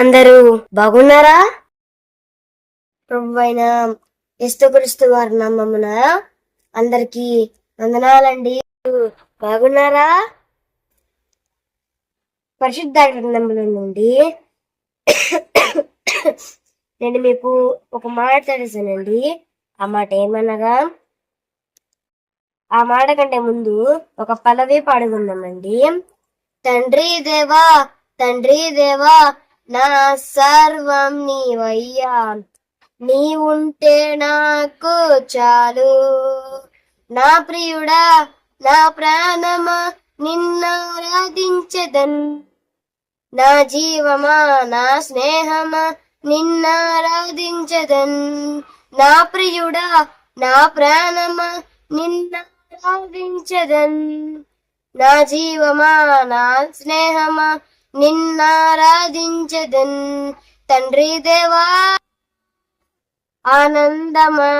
అందరూ బాగున్నారా? ప్రభు అయిన యేసుక్రీస్తు వారి నామమున అందరికి వందనాలండి. బాగున్నారా? పరిశుద్ధ గ్రంథముల నుండి నేను మీకు ఒక మాట తెలుసానండి. ఆ మాట ఏమనగా ఆ మాట కంటే ముందు ఒక పదవి పాడుకుందామండి. తండ్రి దేవా తండ్రి దేవా నా సర్వం నీవయ్యా. నీ ఉంటే నాకు చాలు. నా ప్రియుడా నా ప్రాణమా నిన్నారాధించదన్ నా జీవమా నా స్నేహమా నిన్నారాధించదన్ నా ప్రియుడా నా ప్రాణమా నిన్నారాధించదన్ నా జీవమా నా స్నేహమా నిన్నారాధించదన్ తండ్రి దేవా ఆనందమా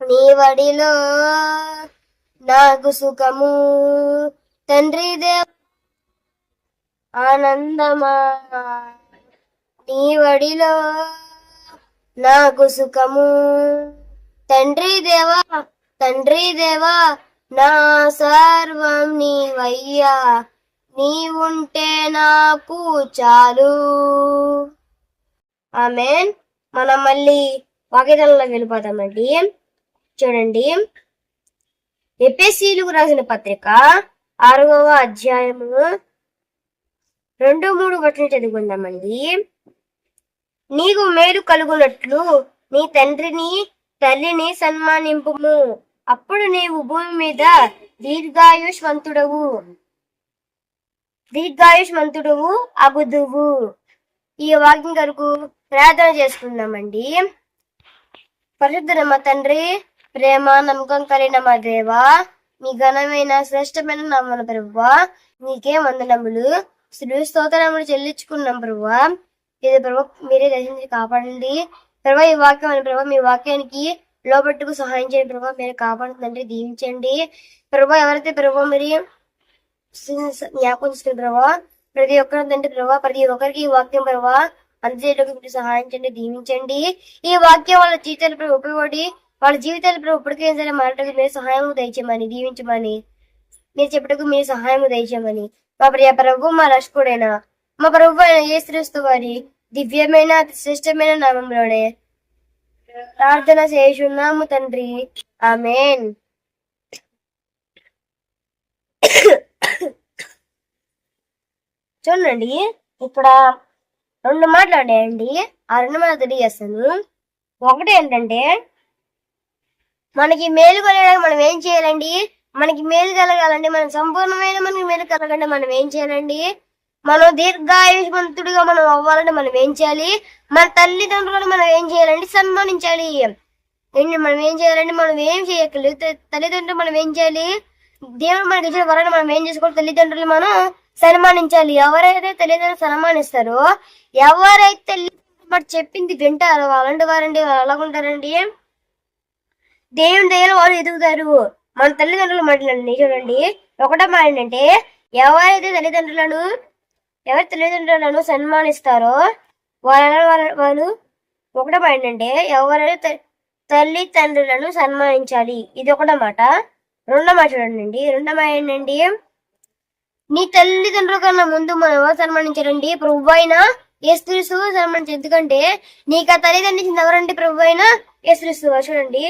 నీ వడిలో నాకు సుఖము. తండ్రి దేవ ఆనందమా నీ వడిలో నాకు సుఖము. తండ్రి దేవా తండ్రి దేవా నా సర్వం నీవయ్యా. నీవుంటే ఉంటే నాకు చాలు. ఆమెన్. మనం మళ్ళీ వాక్యతలలో వెళ్ళిపోతామండి చూడండి. ఎపిఎస్సీలకు రాసిన పత్రిక ఆరవ అధ్యాయము రెండు మూడు గట్లు చదువుకుందామండి. నీకు మేలు కలుగునట్లు నీ తండ్రిని తల్లిని సన్మానింపుము. అప్పుడు నీవు భూమి మీద దీర్ఘాయుష్మంతుడవు. దీర్ఘాయుష్మంతుడు అగుదువు. ఈ వాక్యం కొరకు ప్రార్థన చేసుకుందామండి. పరిశుద్ధ తండ్రి ప్రేమ నమ్మకం కలిగిన మా దేవ మీ ఘనమైన శ్రేష్టమైన నామన ప్రభువా నీకే వందనములు. శ్రీ స్తోత్రములు చెల్లించుకున్నాం ప్రభువ. ఇది ప్రభు మీరే దర్శించి కాపాడండి. ప్రభా ఈ వాక్యం అని ప్రభా మీ వాక్యానికి లోబట్టుకు సహాయం చేయండి ప్రభా. మీరు కాపాడుతుందండి దీవించండి. ప్రభు ఎవరైతే ప్రభు మీరు జ్ఞాపకం చేసుకుని ప్రభావ ప్రతి ఒక్కరు తండ్రి ప్రభావ ప్రతి ఒక్కరికి ఈ వాక్యం ప్రభావ అందజేయడానికి మీరు సహాయం దీవించండి. ఈ వాక్యం వాళ్ళ జీవితాలపై ఉపయోగపడి వాళ్ళ జీవితాల ప్రభు ఇప్పటికే సరే మాట్లాడి మీరు సహాయం దయచేయమని దీవించమని. మీరు చెప్పటకు మీరు సహాయం దయచేయమని. మా ప్రియ ప్రభు మా రక్షకుడైన మా ప్రభు అయిన శ్రేస్తు వారి దివ్యమైన అతి శ్రేష్టమైన నామంలోనే ప్రార్థన చేయుచున్నాము తండ్రి. ఆమెన్. చూడండి ఇక్కడ రెండు మాట్లాడాయండి ఆ రెండు మాటలు తెలియజేస్తాను. ఒకటి ఏంటంటే మనకి మేలు కలగడానికి మనం ఏం చేయాలండి? మనకి మేలు కలగాలంటే మనం సంపూర్ణమైన మనకి మేలు కలగండి మనం ఏం చేయాలండి? మనం దీర్ఘాయుష్మంతుడిగా మనం అవ్వాలంటే మనం ఏం చేయాలి? మన తల్లిదండ్రులను మనం ఏం చేయాలండి? సన్మానించాలి. ఏంటి మనం ఏం చేయాలండి మనం ఏం చేయక్కర్లేదు. తల్లిదండ్రులు మనం ఏం చేయాలి? దేవుడు మనకి ఇచ్చిన వరాన్ని మనం ఏం చేసుకోవాలి? తల్లిదండ్రులు మనం సన్మానించాలి. ఎవరైతే తల్లిదండ్రులు సన్మానిస్తారో ఎవరైతే మరి మాట చెప్పింది వింటారో అలాంటి వారండి వాళ్ళు ఎలా ఉంటారండి? దేవుని దయలో వాళ్ళు ఎదుగుతారు. మన తల్లిదండ్రులు మాట్లాడండి చూడండి. ఒకటో మాట ఏంటంటే ఎవరైతే తల్లిదండ్రులను ఎవరి తల్లిదండ్రులను సన్మానిస్తారో వాళ్ళ వాళ్ళు ఒకటో మాట ఏంటంటే ఎవరైతే తల్లిదండ్రులను సన్మానించాలి. ఇది ఒకటో మాట. రెండో మాట చూడండి. రెండో మాట ఏంటంటే నీ తల్లిదండ్రుల కన్నా ముందు మనం ఎవరు సన్మానించారండి? ప్రభు అయినా యేసుక్రీస్తు సన్మానించారు. ఎందుకంటే నీకు ఆ తల్లిదండ్రులు ఎవరండి? ప్రభు అయినా యేసుక్రీస్తు చూడండి.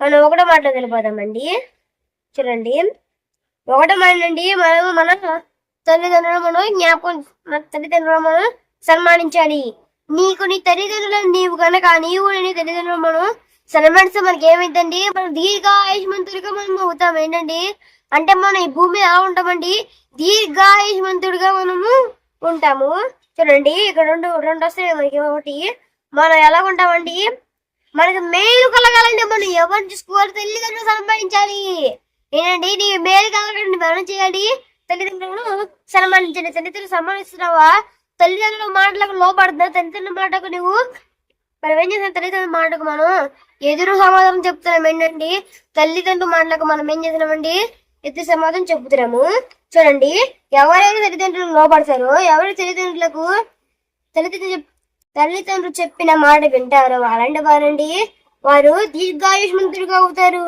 మనం ఒకటో మాటలో వెళ్ళిపోదామండి. చూడండి. ఒకటో మాట మనం మన తల్లిదండ్రులు మనం జ్ఞాపకం మన తల్లిదండ్రులు మనం సన్మానించాలి. నీకు నీ తల్లిదండ్రులను నీవు కనుక నీవు నీ తల్లిదండ్రులు మనం సన్మానిస్తే మనకి ఏమైందండి మనం దీర్ఘాయుష్మంతుడిగా మనం అవుతాం. ఏంటండి? అంటే మనం ఈ భూమి ఎలా ఉంటామండి? దీర్ఘాయుష్మంతుడిగా మనము ఉంటాము. చూడండి ఇక్కడ రెండు రెండు వస్తాయి మనకి ఒకటి. మనం ఎలా ఉంటామండి? మనకి మేలు కలగాలంటే మనం ఎవరు చూసుకోవాలి? తల్లిదండ్రులు సంపాదించాలి ఏంటండి? నీ మేలు కలగడానికి మనం చేయాలి. తల్లిదండ్రులను సన్మానించండి. తల్లిదండ్రులు సన్మానిస్తున్నావా? తల్లిదండ్రుల మాటలకు లోపడుతున్నా తల్లిదండ్రుల మాటకు నువ్వు మనం ఏం చేసిన తల్లిదండ్రుల మాటకు మనం ఎదురు సమాధానం చెప్తున్నాం. ఏంటండి? తల్లిదండ్రుల మాటలకు మనం ఏం చేసినామండి ఇది సమాధానం చెబుతున్నాము చూడండి ఎవరైతే తల్లిదండ్రులు లోపడతారో ఎవరి తల్లిదండ్రులకు తల్లిదండ్రులు తల్లిదండ్రులు చెప్పిన మాట వింటారు వాళ్ళంటే వారండి. వారు దీర్ఘాయుష్మంతుడిగా అవుతారు.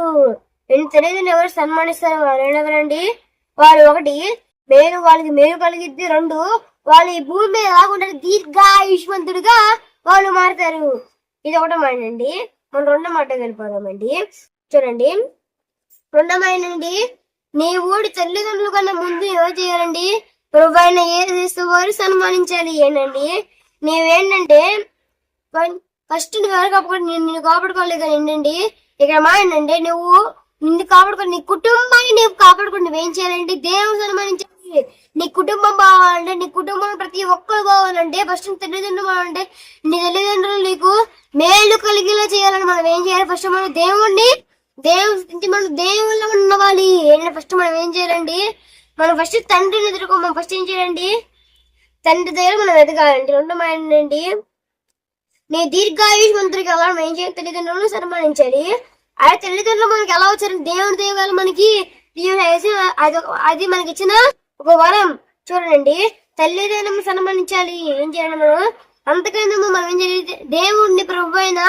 రెండు తల్లిదండ్రులు ఎవరు సన్మానిస్తారు వారు వారు ఒకటి మేలు వాళ్ళకి మేలు కలిగిద్ది. రెండు వాళ్ళు ఈ భూమి మీద రాకుండా దీర్ఘాయుష్మంతుడిగా వాళ్ళు మారుతారు. ఇది ఒకటో మాట అండి మనం రెండో మాట వెళ్ళిపోదామండి. చూడండి. రెండో మాట అండి నీ ఊడి తల్లిదండ్రుల కన్నా ముందు ఎవరు చేయాలండి? ప్రభు అయిన ఏ వారు సన్మానించాలి ఏంటండి నీవేంటంటే ఫస్ట్ నువ్వు ఎవరు కాపాడు నేను నిన్ను కాపాడుకోవాలి కానీ ఏంటండి? ఇక్కడ మా ఏంటంటే నువ్వు నిన్ను కాపాడుకొని నీ కుటుంబాన్ని నువ్వు కాపాడుకొని నువ్వేం చేయాలంటే దేవుని సన్మానించాలి. నీ కుటుంబం బావాలంటే నీ కుటుంబం ప్రతి ఒక్కరు బావాలంటే ఫస్ట్ నీ తల్లిదండ్రులు బావాలంటే నీ తల్లిదండ్రులు నీకు మేలు కలిగేలా చేయాలని మనం ఏం చేయాలి? ఫస్ట్ మనం దేవుణ్ణి దేవుడి మనం దేవుళ్ళ ఉన్నవాలి ఏంటంటే ఫస్ట్ మనం ఏం చేయాలండి? మనం ఫస్ట్ తండ్రిని ఎదుర్కో మనం ఫస్ట్ ఏం చేయాలండి? తండ్రి దగ్గర మనం ఎదగాలండి. రెండు ఏంటండి? నీ దీర్ఘాయుష్మంతుడికి ఎలా మనం ఏం చేయాలి? తల్లిదండ్రులను సన్మానించాలి. ఆ తల్లిదండ్రులు మనకి ఎలా వచ్చారండి దేవుని దేవాలు మనకి అది అది మనకి ఇచ్చిన ఒక వరం. చూడండి. తల్లిదండ్రులను సన్మానించాలి. ఏం చేయాలి మనం? అంతకన్నా మనం ఏం చేయాలి? దేవుడిని ప్రభు అయిన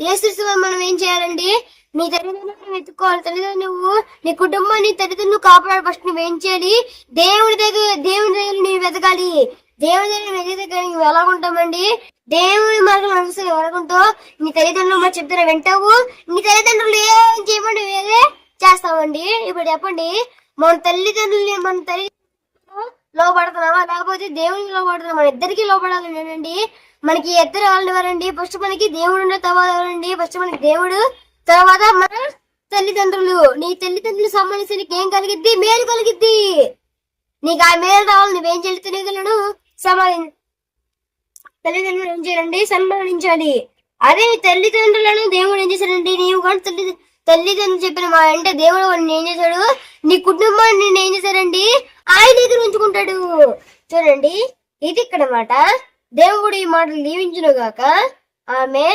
యేసు మనం ఏం చేయాలండి? నీ తల్లిదండ్రులను వెతుక్కోవాలి తల్లిదండ్రులు నువ్వు నీ కుటుంబాన్ని తల్లిదండ్రులు కాపాడాలి. ఫస్ట్ నువ్వేం చేయాలి? దేవుడి దగ్గర దేవుడి దగ్గర నీవు వెతకాలి. దేవుడి దగ్గర వెతికితే నువ్వు ఎలా ఉంటామండి? దేవుడి మార్గం అనుసరి ఎలాగుంటావు నీ తల్లిదండ్రులు మరి చెప్తున్నా వింటావు. నీ తల్లిదండ్రులు ఏం చేయమండి వేరే చేస్తామండి. ఇప్పుడు చెప్పండి. మన తల్లిదండ్రులు మన తల్లి లోపడుతున్నామా లేకపోతే దేవునికి లోపడుతున్నాం మన ఇద్దరికి లోపడాలి నేనండి. మనకి ఇద్దరు వాళ్ళు ఎవరండి? ఫస్ట్ మనకి దేవుడు ఉన్న తర్వాత ఎవరండి? ఫస్ట్ మనకి దేవుడు తర్వాత మన తల్లిదండ్రులు నీ తల్లిదండ్రులు సంబంధించి నీకు ఏం కలిగిద్ది? మేలు కలిగిద్ది. నీకు ఆ మేలు రావాలి నువ్వేం చేయాలి తల్లిదండ్రులను సమాధి తల్లిదండ్రులు ఏం చేయాలండి సన్మానించాలి. అదే తల్లిదండ్రులను దేవుడు ఏం చేశాడండి నీవు కానీ తల్లి తల్లిదండ్రులు చెప్పిన మా అంటే దేవుడు వాడిని ఏం చేశాడు? నీ కుటుంబాన్ని నిన్ను ఏం చేశాడండి ఆయన దగ్గర ఉంచుకుంటాడు. చూడండి ఇది ఇక్కడ మాట. దేవుడు ఈ మాటలు దీవించును గాక ఆమె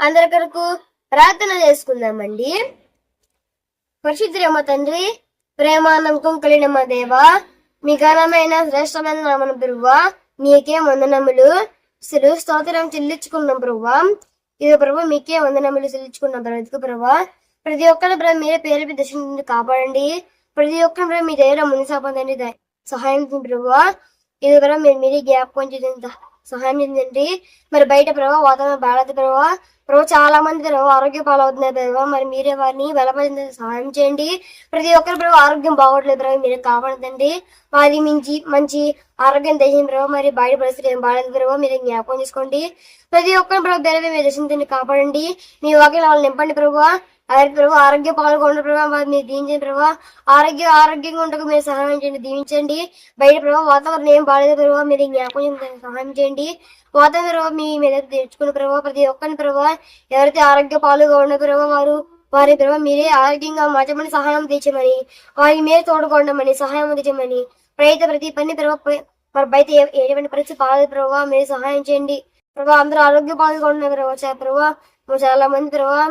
అందరి కొరకు ప్రార్థన చేసుకుందామండి. పరిశుద్ధురేమ తండ్రి ప్రేమానందం కలినమ్మ కలిగిన మా దేవ మీ ఘనమైన శ్రేష్టమైన నామన బ్రువ మీకే వందనములు. అసలు స్తోత్రం చెల్లించుకున్నాం బ్రువ ఇది ప్రభు మీకే వందనములు చెల్లించుకున్నాం బ్రతుకు ప్రభు ప్రతి ఒక్కరి బ్రహ్మ మీరే పేరు దర్శనం నుండి కాపాడండి. ప్రతి ఒక్కరి బ్రహ్మ మీ దగ్గర ముందు సాపండి సహాయం బ్రువ ఇది ప్రభు మీరు మీరే జ్ఞాపకం చేయండి సహాయం చేయండి. మరి బయట ప్రభావ వాతావరణం బాగాలేదు ప్రభావ. ప్రభు చాలా మంది ప్రభావ ఆరోగ్య పాలవుతున్నారు ప్రభావ. మరి మీరే వారిని బలపడి సహాయం చేయండి. ప్రతి ఒక్కరు ప్రభావ ఆరోగ్యం బాగోట్లేదు ప్రభావ. మీరే కాపాడదండి. వారి మించి మంచి ఆరోగ్యం తెచ్చిన ప్రభావ. మరి బయట పరిస్థితి ఏం బాగాలేదు ప్రభావ. మీరు జ్ఞాపకం చేసుకోండి. ప్రతి ఒక్కరు ప్రభావ బెరవే మీరు దర్శించండి కాపాడండి. మీ వాక్యం వాళ్ళు నింపండి ప్రభు అలాగే ప్రభు ఆరోగ్య పాల్గొండ ప్రభావ మీరు దీవించండి ప్రభావ ఆరోగ్య ఆరోగ్యంగా ఉండకు మీరు సహాయం చేయండి దీవించండి. బయట ప్రభావ వాతావరణం ఏం బాగాలేదు ప్రభావ మీరు జ్ఞాపకం సహాయం చేయండి. వాతావరణ ప్రభావ మీ మీద తెచ్చుకున్న ప్రభావ ప్రతి ఒక్కరిని ప్రభావ ఎవరైతే ఆరోగ్య పాలుగా ఉన్న ప్రభావ వారు వారి ప్రభావ మీరే ఆరోగ్యంగా మార్చమని సహాయం తెచ్చమని వారికి మీరే తోడుకోండమని సహాయం తెచ్చమని ప్రయత ప్రతి పని ప్రభావ మరి బయట ఎటువంటి పరిస్థితి బాగాలేదు ప్రభావ మీరు సహాయం చేయండి. ప్రభావ అందరూ ఆరోగ్య పాల్గొన్న ప్రభావ చా- ప్రభావ చాలా మంది ప్రభావ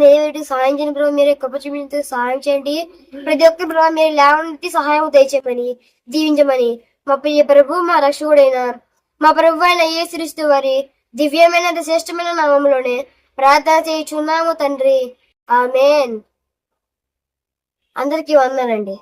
మీరే సహాయం చేయండి ప్రభావ మీరు కృప చూపించి సహాయం చేయండి. ప్రతి ఒక్క ప్రభావ మీరు లేవనెత్తి సహాయం దయచేయమని దీవించమని మా ప్రియ ప్రభు మా రక్షకుడైన మా ప్రభు అయిన ఏ సృష్టి వారి దివ్యమైన శ్రేష్టమైన నామంలోనే ప్రార్థన చేయుచున్నాము తండ్రి. ఆమెన్. అందరికీ వందనండి